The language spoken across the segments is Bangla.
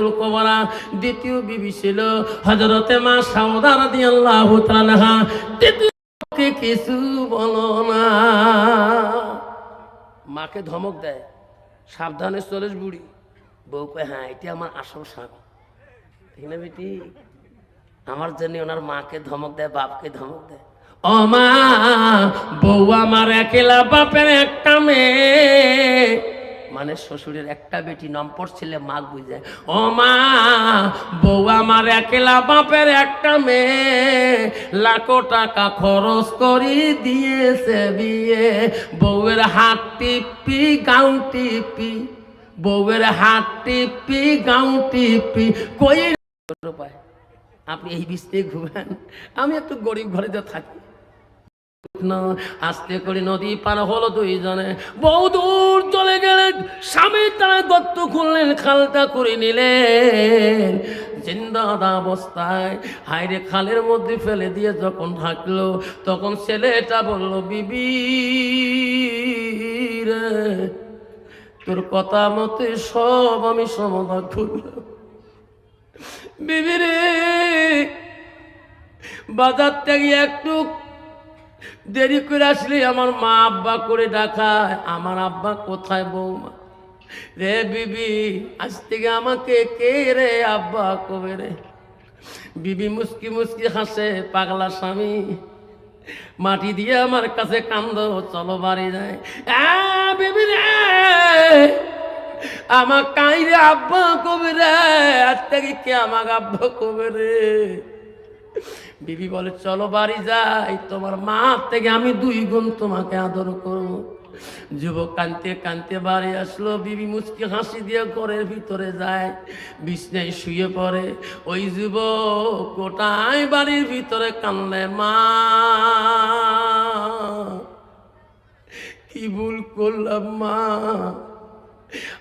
খাদিজাতুল কুবরা। দ্বিতীয় বিবি ছিল হযরতে মা সাউদা রাদিয়াল্লাহু তাআলা তৃতীয় কে কিছু বলো না। মাকে ধমক দেয়, সাবধানে চলেস বুড়ি। বউ কয় হ্যাঁ এটি আমার আসল স্বামী। না বেটি? আমার জন্য ওনার মাকে ধমক দেয়, বাপকে ধমক দেয়। মা, বউ আমার একেলা বাপের একটা মেয়ে। মানে শ্বশুরের একটা বেটি নম্পর ছেলে মা বুঝে। ও মা, বউ আমার একেলা, বাপের একটা মেয়ে। লাখো টাকা খরচ করি দিয়েছে বিয়ে। বউয়ের হাত টিপি গাউ টিপি। বউয়ের হাত টিপি গাউ টিপি। কই? উপায় আপনি এই বৃষ্টি ঘুমেন। আমি একটু গরিব ঘরে যা থাকি। আস্তে করে নদী পার হলো দুইজনে। বহু দূর চলে গেলেন। স্বামী তারা গর্ত খুললেন, খালটা করে নিলেন। জিন্দাদা অবস্থায় হাইরে খালের মধ্যে ফেলে দিয়ে যখন থাকল তখন ছেলেটা বলল, বিবি রে, তোর কথা মতে সব আমি সমাধান করলাম। বিবি রে, বাজার থেকে একটু দেরি করে আসলে আমার মা আব্বা করে ডাকায় আমার আব্বা কোথায় বৌমা? রে বিবি, আজ থেকে আমাকে কে রে আব্বা কবে রে? বিবি মুস্কি মুস্কি হাসে, পাগলা স্বামী। মাটি দিয়ে আমার কাছে কান্দ, চলো বাড়ি যায় বিবি রে! আমার কাই রে আব্বা কবে রে? আজ থেকে কে আমার আব্বা কবে রে? বিবি বলে, চলো বাড়ি যাই, তোমার মা থেকে আমি দুই গুণ তোমাকে আদর করব। যুবক কানতে কানতে বাড়ি আসলো, বিবি মুচকি হাসি দিয়ে ঘরের ভিতরে যায়, বিছনায় শুয়ে পড়ে। ওই যুবক গোটায় বাড়ির ভিতরে কানলে মা, কি ভুল করলাম, মা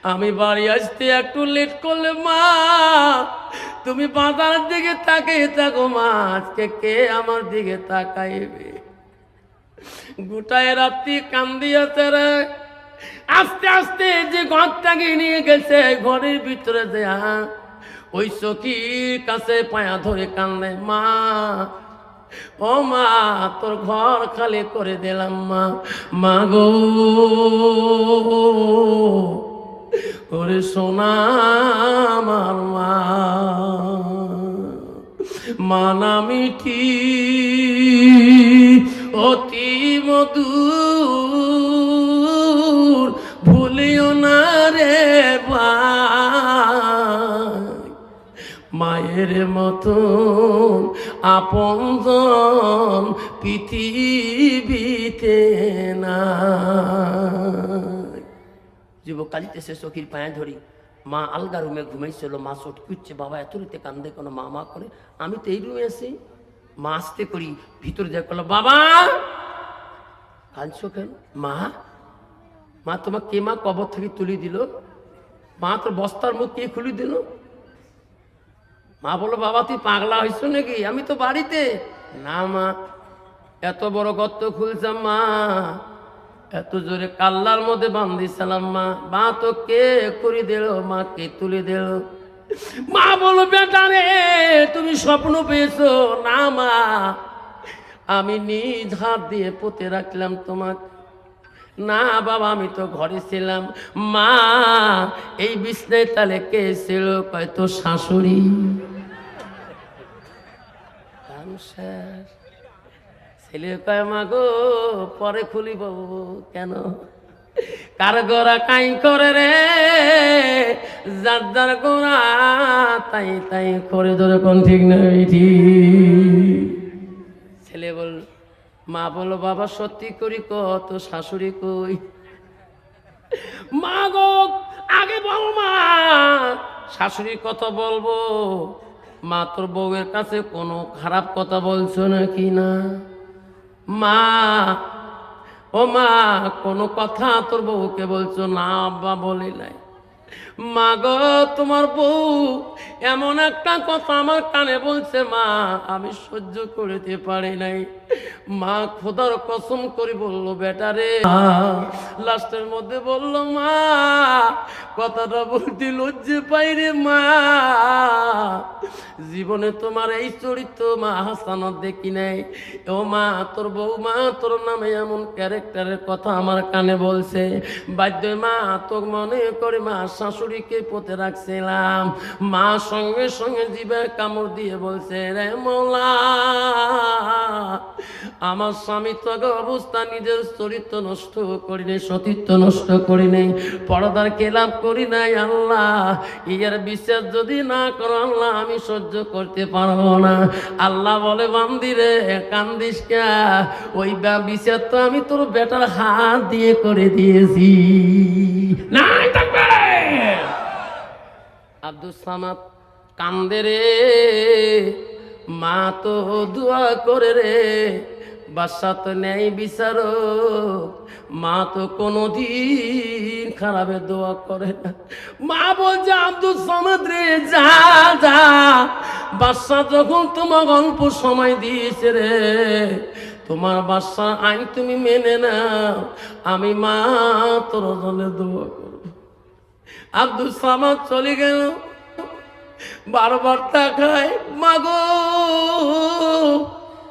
আমি বাড়ি আসতে একটু লেট করলে, মা। তুমি বাজারের দিকে তাকিয়ে থাকো, মা। আজকে কে আমার দিকে তাকাইবে? গোটায় রাত্রি কান্দিয়াছে রে। আস্তে আস্তে যে ঘরটাকে নিয়ে গেছে, ঘরের ভিতরে যে ওই সখীর কাছে পায়া ধরে কান্দে মা। ও মা, তোর ঘর খালি করে দিলাম, মা। মা গো। ওরে সোনা আমার মা, মানা মিঠি, অতি মধুর, ভুলিও না রে মায়ের মতন আপনজন পৃথিবীতে না যুবক কালিতেছে চোখির পায়ে ধরি। মা আলগা রুমে ঘুমাইছিল, মা চটকি উঠছে বাবা এত কান্দে কোনো, মা মা করে, আমি তো এই রুমে আছি। মা আসতে করি, ভিতরে যা করল বাবা! কাঁদছো কেন? মা? মা তোমার কে মা কবর থেকে তুলি দিল? মা তোর বস্তার মুখ কে খুলি দিল? মা বলল, বাবা, তুই পাগলা হয়েছ নাকি? আমি তো বাড়িতে। না মা, এত বড় গর্ত খুলছাম মা। এত জোরে কাল্লার মধ্যে বান্ধিছিলাম মা। মা তো কে করে দিল? মা কে তুলে দিল? মা বলো বেটা রে, তুমি স্বপ্ন পেয়েছ। না মা, আমি নিজ হাত দিয়ে পুঁতে রাখলাম তোমাকে। না বাবা, আমি তো ঘরে ছিলাম। মা, এই বিছনায় তাহলে কে ছিল? কয় তো শাশুড়ি। শেষ। ছেলে কয় মা গো পরে খুলিব কেন? কার গোড়া কাই করে রে, যার যার গোড়া তাই তাই করে ধরে কোন ঠিক ঠিক ছেলে বল, মা বলো, বাবা সত্যি করি কত, শাশুড়ি কই? মা গো আগে বল মা, শাশুড়ি কথা বলব? মা তোর বউয়ের কাছে কোনো খারাপ কথা বলছো নাকি না? মা, ও মা, কোনো কথা তোর বউকে বলছো না, আব্বা বলি নাই। মা গো, তোমার বউ এমন একটা কথা আমার কানে বলছে, মা, আমি সহ্য করতে পারি নাই। মা খোদার কসম করে বলল বেটারে লাস্টের মধ্যে বলল, মা কথাটা বলতে লজ্জে পাই রে মা। জীবনে তোমার এই চরিত্র মা হাসানত দেখি নাই। ও মা, তোর বউ মা তোর নামে এমন ক্যারেক্টারের কথা আমার কানে বলছে। বাধ্য মা, তোর মনে করে মা শাশুড়িকে পথে রাখছিলাম। মা সঙ্গে সঙ্গে জীবের কামড় দিয়ে বলছে, রে মৌলা, আমার স্বামী তো আগে অবস্থা নিজের চরিত্র নষ্ট করি নাই সতীত্ব নষ্ট করি নাই কেলাপ করি নাই আল্লাহ। ইয়ার বিশ্বাস যদি না করো আল্লাহ আমি সহ্য করতে পারব না। আল্লাহ বলে বান্দিরে কান্দিস কে? ওই বা- বিচার তো আমি তোর বেটার হাত দিয়ে করে দিয়েছি। নাই থাকবে আব্দুল সামাদ কান্দে রে। মা তো দোয়া করে রে। বাসা তো নেই বিচারো মা তো কোনো কোনোদিন খারাপে দোয়া করে। না মা বলছে, আব্দুল সামাদ রে, যা যা। বাসা যখন তোমার অল্প সময় দিয়েছে রে, তোমার বাসার আইন তুমি মেনে নাও। আমি মা তোর জন্য দোয়া করব। আব্দুল সামাদ চলে গেল। বারবার তাকায় মাগো